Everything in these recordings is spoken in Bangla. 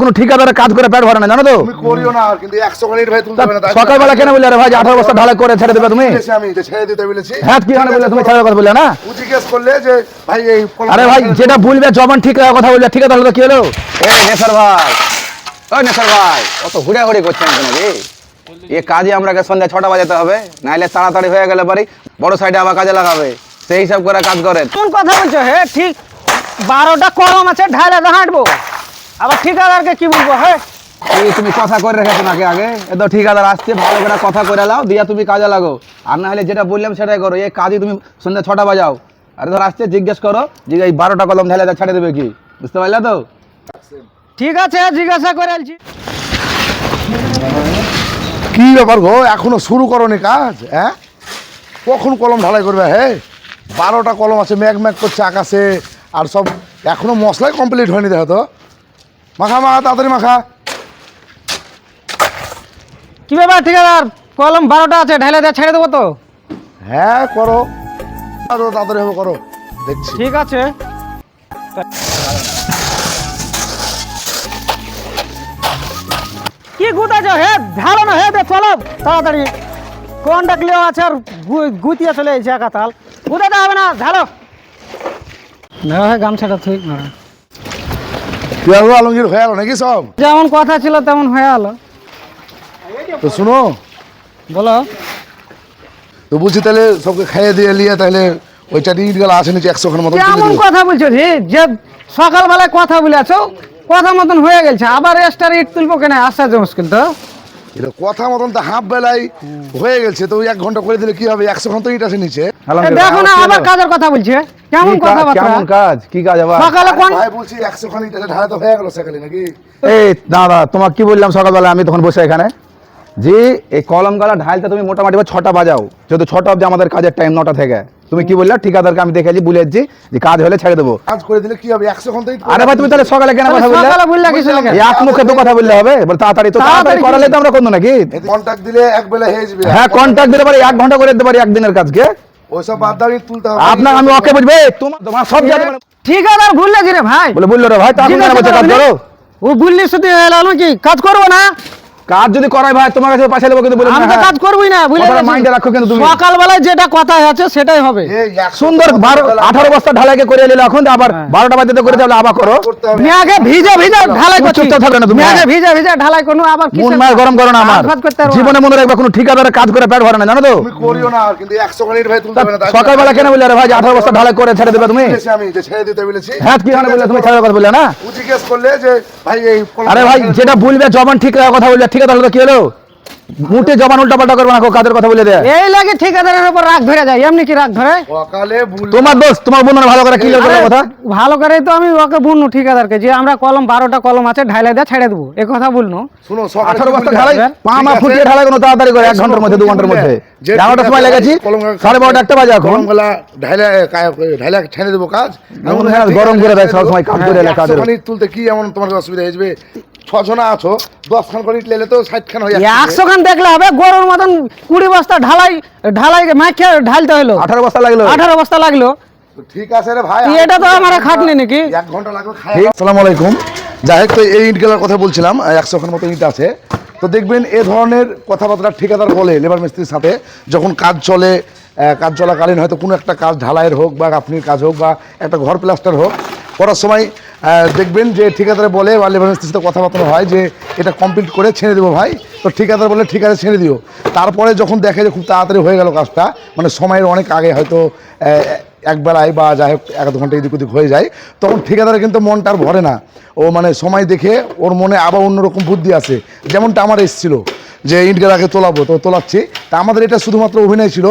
কোনো ঠিকাদারের কাজ করে পেট ভরে না জানো তো? করিও না কিন্তু একশো খানির ভাই তুলতে হবে না সকালবেলা কেন বললে ভাই যে আঠারো বস্তা ঢালাই করে ছেড়ে দেবে তুমি? আমি যে ছেড়ে দিতে বলেছি। হ্যাঁ কি বললে তুমি ছেড়ে কথা বললে না? ও জিজ্ঞেস করলে যে ভাই এই আরে ভাই যেটা বলবে জবান ঠিক রাখার কথা বলবে ঠিক আছে তাহলে তো কি হলো? এই নেসার ভাই ওই নেসার ভাই অত হুড়াহুড়ি করছেন কেন রে? এ কাজে আমরাকে সন্ধ্যা ছটা বাজাতে হবে নাইলে তাড়াতাড়ি হয়ে গেলে পারি বড় সাইডে আবার কাজে লাগাবে সেই হিসাব করে কাজ করেন। কোন কথা বলছো? হে ঠিক বারোটা কলম আছে ঢালে হাঁটবো। আবার ঠিকাদারকে কি বলব হে এই তুমি কথা করে রেখেছো নাকি আগে? এ তো ঠিকাদার আসছে ভালো করে কথা করে লাও দিয়া তুমি কাজে লাগো আর না হলে যেটা বললাম সেটাই করো এই কাজে তুমি সন্ধ্যা ছটা বাজাও। আরে ধর আসছে জিজ্ঞেস করো যে এই বারোটা কলম ঢেলে ছেড়ে দেবে কি? বুঝতে পারলে তো? ঠিক আছে জিজ্ঞাসা করে আলছি কি ব্যাপার গো এখনও শুরু করনি কাজ হ্যাঁ? কখন কলম ঢালাই করবে হে? বারোটা কলম আছে ম্যাক ম্যাক করছে আকাশে আর সব এখনও মশলাই কমপ্লিট হয়নি দেখো তো। মাখা মাখা তাড়াতাড়ি মাখা। কি ব্যাপার ঠিকাদার? কলম বারোটা আছে ঢালে দিয়ে ছেড়ে দেবো তো? হ্যাঁ করো। আরও তাড়াতাড়ি হবে করো। দেখছি। ঠিক আছে। কি গুতাছ হে ঢালো না হে দে চলো তাড়াতাড়ি। কোন ডাকলেও আছে আর গু- গুতিয়ে চলে এসেছে একাতাল গুতাতে হবে না ঢালো। না হে গামছাটা ঠিক না কি আলমগীর হয়ে গেল নাকি সব? যেমন কথা ছিল তেমন হয়ে গেল তো শুনো। বলো। তো বলছি তাহলে সবকে খাইয়ে দিয়ে নিয়ে তাহলে ওই গেলা আছে একশো খান মতো কেমন কথা বলছো রে যে সকালবেলায় কথা বলেছ কথা মতন হয়ে গেছে। আবার এক্সট্রা ইট তুলবো কেন? আশ্চর্য মুশকিল তো। এটা কথা মতন তো হাফ বেলায় হয়ে গেছে তো এক ঘণ্টা করে দিলে কি হবে? একশো খান তো ইট আছে নিচে। দেখো না আবার কাজের কথা বলছে? কেমন কথাবার্তা? কেমন কাজ? কি কাজ আবার? সকালে কোন ভাই বলছি একশো খান ইট আছে ঢালা তো হয়ে গেল সেখানে নাকি? এই দাদা তোমাকে কি বললাম সকালবেলা? আমি তখন বসে এখানে। যে এই কলম গালা ঢালতে তুমি মোটামুটি বা ছটা বাজাও। যেহেতু ছটা অবধি আমাদের কাজের টাইম নটা থেকে। তুমি কি বললে? ঠিকাদারকে আমি দেখেছি বলেছি যে কাজ হলে ছেড়ে দেবো। কাজ করে দিলে কি হবে? একশো ইট আরে ভাই তুমি তাহলে সকালে কেন কথা বললে? সকালে বললে কিছু লাগে? এক মুখে তো কথা বললে হবে? বলে তাড়াতাড়ি তো তাড়াতাড়ি করালে তো আমরা করব নাকি? কন্ট্যাক্ট দিলে এক বেলা হয়ে যাবে। হ্যাঁ কন্ট্যাক্ট দিতে পারি এক ঘণ্টা করে দিতে পারি একদিনের কাজকে। ওইসব বাদ দাও ইট তুলতে হবে। আপনার আমি ওকে বুঝবে তোমার সব ঠিকাদার ভুললে কি রে ভাই। বলে বলল রে ভাই তা কাজ করো? ও বুঝলি শুধু এলো কি কাজ করব না? কাজ যদি করাই ভাই তোমার কাছে পয়সা দেবো কিন্তু বলে আমি তো কাজ করবোই না বুঝলে মাইন্ডে রাখো কিন্তু তুমি। সকালবেলায় যেটা কথা আছে সেটাই হবে। সুন্দর খান বারো বেলা আঠারো বস্তা ঢালাইকে করে নিলে এখন আবার বারোটা বাজে করে তাহলে আবার করো। করতে হবে। মেয়াকে ভিজে ভিজে ঢালাই তুমি করছি। চুপচাপ থাকবে না তুমি, মেয়াকে হ্যাঁ। ভিজে ভিজে ঢালাই কোনো আবার কি মন মায়ের গরম করো না আমার। করতে। জীবনে মনে রাখবে কোনো ঠিকাদারের কাজ করে পেট ভরে না জানো তো? তুমি করিও না কিন্তু একশো খান ইট ভাই তুলতে হবে না তাই- সকালবেলা কেন বললে রে ভাই যে আঠারো বস্তা ঢালাই করে ছেড়ে দেবে তুমি? বলেছি আমি যে ছেড়ে দিতে বলেছি। হ্যাঁ কি হয় বললে তুমি ছেড়ে কথা বললে না? জিজ্ঞেস করলে যে ভাই এই আরে ভাই যেটা বলবে জবান ঠিক রাখার কথা বললে ঠিক আছে তাহলে কি হলো? মুটে জবান উল্টা পাল্টা করবে না কাজের কথা বলে দেয় এই লাগে ঠিকাদারের উপর রাগ ধরে যায় এমনি কি রাগ ধরে? সকালে তোমার দোষ তোমার বন্ধু ভালো করে ক্লিয়ার কথা? ভালো করে তো আমি ওকে বলনু ঠিকাদারকে যে আমরা কলম বারোটা কলম আছে ঢালাই দিয়ে ছেড়ে দেবো। এ কথা বলনু। শুনো সকালে আঠারো বস্তা ঢালাই পা মা ফুটিয়ে ঢালাই কোনো তাড়াতাড়ি করে এক ঘণ্টার মধ্যে দু ঘণ্টার মধ্যে। যে এগারোটার সময় লেগেছি কলম- সাড়ে বারোটা একটা বাজে এখন। কলমগুলা ঢাইলে ঢাইলে ছেড়ে দেবো কাজ। হয় গরম করে দেয় সব সময় কাজ করে কাজের। তুলতে কি এমন তোমার অসুবিধা হয়ে ছশো আছো দশ খান করে ইট লেলে তো ষাট খান হয়ে একশো খান দেখলে হবে গরুর মতন কুড়ি বস্তা ঢালাই ঢালাই মাইকে ঢালতে হলো আঠারো বস্তা লাগল। আঠারো বস্তা লাগল। ঠিক আছে রে ভাই এটা তো আমার খাটনি নাকি? এক ঘণ্টা লাগবে আসসালামু আলাইকুম। যাই হোক তো এই ইটগুলোর কথা বলছিলাম একশো খান মতো ইট আছে। তো দেখবেন এ ধরনের কথাবার্তা ঠিকাদার বলে লেবার মিস্ত্রির সাথে যখন কাজ চলে কাজ চলাকালীন হয়তো কোনো একটা কাজ ঢালাইয়ের হোক বা আপনির কাজ হোক বা একটা ঘর প্লাস্টার হোক করার সময় দেখবেন যে ঠিকাদারে বলে বা লেবার মিস্ত্রির সাথে কথাবার্তা হয় যে এটা কমপ্লিট করে ছেড়ে দেবো ভাই। তো ঠিকাদার বলে ঠিক আছে ছেড়ে দিও। তারপরে যখন দেখে যে খুব তাড়াতাড়ি হয়ে গেল কাজটা মানে সময়ের অনেক আগে হয়তো আহ, এক বেলায় বা যাই হোক এক ঘণ্টা এদিক ওদিক হয়ে যায় তখন ঠিকাদারের কিন্তু মনটা আর ভরে না। ও মানে সময় দেখে ওর মনে আবার অন্যরকম বুদ্ধি আছে। যেমনটা আমার এসেছিল যে ইটগালাকে তোলাবো তো তোলাচ্ছি। তা আমাদের এটা শুধুমাত্র অভিনয় ছিল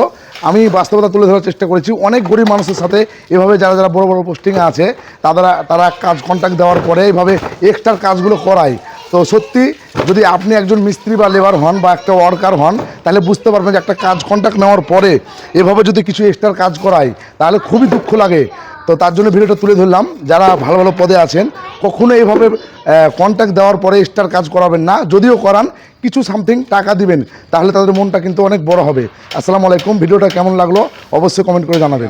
আমি বাস্তবতা তুলে ধরার চেষ্টা করেছি। অনেক গরিব মানুষের সাথে এভাবে যারা যারা বড় বড় পোস্টিংয়ে আছে তারা তারা কাজ কন্ট্যাক্ট দেওয়ার পরে এইভাবে এক্সট্রা কাজগুলো করায়। তো সত্যি যদি আপনি একজন মিস্ত্রি বা লেবার হন বা একটা ওয়ার্কার হন, তাহলে বুঝতে পারবেন যে একটা কাজ কন্ট্যাক্ট নেওয়ার পরে এভাবে যদি কিছু এক্সট্রা কাজ করায়, তাহলে খুবই দুঃখ লাগে। তো তার জন্য ভিডিওটা তুলে ধরলাম। যারা ভালো ভালো পদে আছেন, কখনো এইভাবে কন্ট্যাক্ট দেওয়ার পরে স্টার কাজ করাবেন না। যদিও করান, কিছু সামথিং টাকা দিবেন, তাহলে তাদের মনটা কিন্তু অনেক বড় হবে। আসসালামু আলাইকুম, ভিডিওটা কেমন লাগল অবশ্যই কমেন্ট করে জানাবেন।